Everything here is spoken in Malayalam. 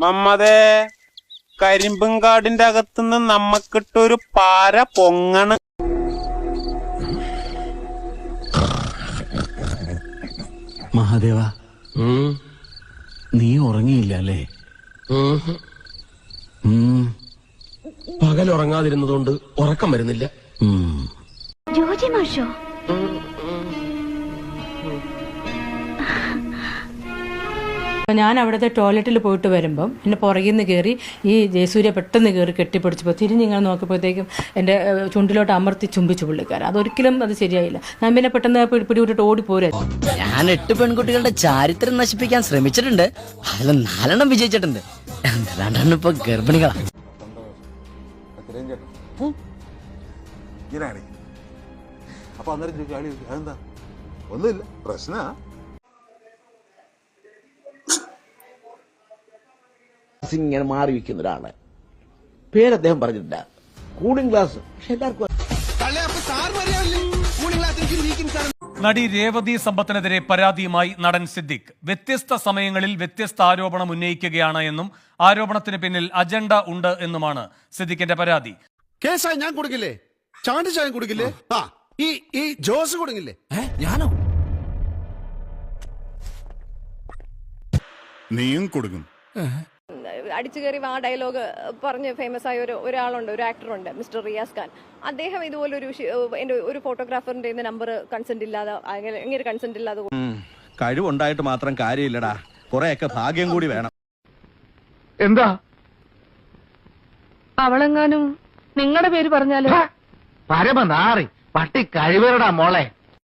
മമ്മതേ കരിമ്പുംകാടിന്റെ അകത്തുനിന്ന് നമ്മക്കിട്ടൊരു പാര പൊങ്ങണ്. മഹാദേവ നീ ഉറങ്ങിയില്ല അല്ലേ? ഉം, പകൽ ഉറങ്ങാതിരുന്നതുകൊണ്ട് ഉറക്കം വരുന്നില്ല. ഉം. ജോജി മാഷോ? അപ്പോൾ ഞാൻ അവിടുത്തെ ടോയ്ലറ്റിൽ പോയിട്ട് വരുമ്പം എന്നെ പുറകിൽ നിന്ന് കയറി ഈ ജയസൂര്യ പെട്ടെന്ന് കയറി കെട്ടിപ്പിടിച്ചപ്പോൾ തിരിഞ്ഞിങ്ങനെ നോക്കിയപ്പോഴത്തേക്കും എന്റെ ചുണ്ടിലോട്ട് അമർത്തി ചുംബിച്ചു പുള്ളിക്കാരൻ. അതൊരിക്കലും അത് ശരിയായില്ല. ഞാൻ പിന്നെ പെട്ടെന്ന് പിടിപിടിവിട്ടിട്ട് പിടിവിട്ടിട്ട് ഓടിപ്പോരെ ഞാൻ എട്ട് പെൺകുട്ടികളുടെ ചാരിത്രം നശിപ്പിക്കാൻ ശ്രമിച്ചിട്ടുണ്ട്. അതിൽ നാലെണ്ണം വിജയിച്ചിട്ടുണ്ട്. രണ്ടെണ്ണം ഇപ്പൊ ഗർഭിണികളാണ് അപ്പൊ അന്നേരം ചോദിച്ചു അതെന്താ? ഒന്നുമില്ല. പ്രശ്ന ഇങ്ങനെ മാറി വയ്ക്കുന്ന ഒരാൾ. പേര് അദ്ദേഹം പറഞ്ഞിട്ടില്ല. Cooling glass. പക്ഷെ എല്ലാവർക്കും നടി രേവതി സമ്പത്തിനെതിരെ പരാതിയുമായി നടൻ സിദ്ദിഖ്. വ്യത്യസ്ത സമയങ്ങളിൽ വ്യത്യസ്ത ആരോപണം ഉന്നയിക്കുകയാണ് എന്നും ആരോപണത്തിന് പിന്നിൽ അജണ്ട ഉണ്ട് എന്നുമാണ് സിദ്ദിഖിന്റെ പരാതി. കേസായി ഞാൻ കൊടുക്കില്ലേ? ചാണ്ടി ചായം കൊടുക്കില്ലേ? ആ ഈ ഈ ജോസ് കൊടുക്കില്ലേ? ഞാനോ? നീയും കൊടുക്കും. അടിച്ചു കയറി ആ ഡയലോഗ് പറഞ്ഞ് ഫേമസ് ആയ ഒരു ഒരാളുണ്ട് ഒരു ആക്ടറുണ്ട് മിസ്റ്റർ റിയാസ് ഖാൻ. അദ്ദേഹം ഇതുപോലെ ഒരു എന്റെ ഒരു ഫോട്ടോഗ്രാഫറിന്റെ നമ്പർ കൺസെന്റ് ഇല്ലാതെ ഇങ്ങനെ കൺസെന്റ് ഇല്ലാതെ കഴിവുണ്ടായിട്ട് മാത്രം കാര്യമില്ലടാ. കുറെയൊക്കെ ഭാഗ്യം കൂടി വേണം. എന്താ? അവളെങ്ങാനും നിങ്ങളുടെ പേര് പറഞ്ഞാലോ? പരമനാറി പട്ടി കഴിവരടാ മോളെ.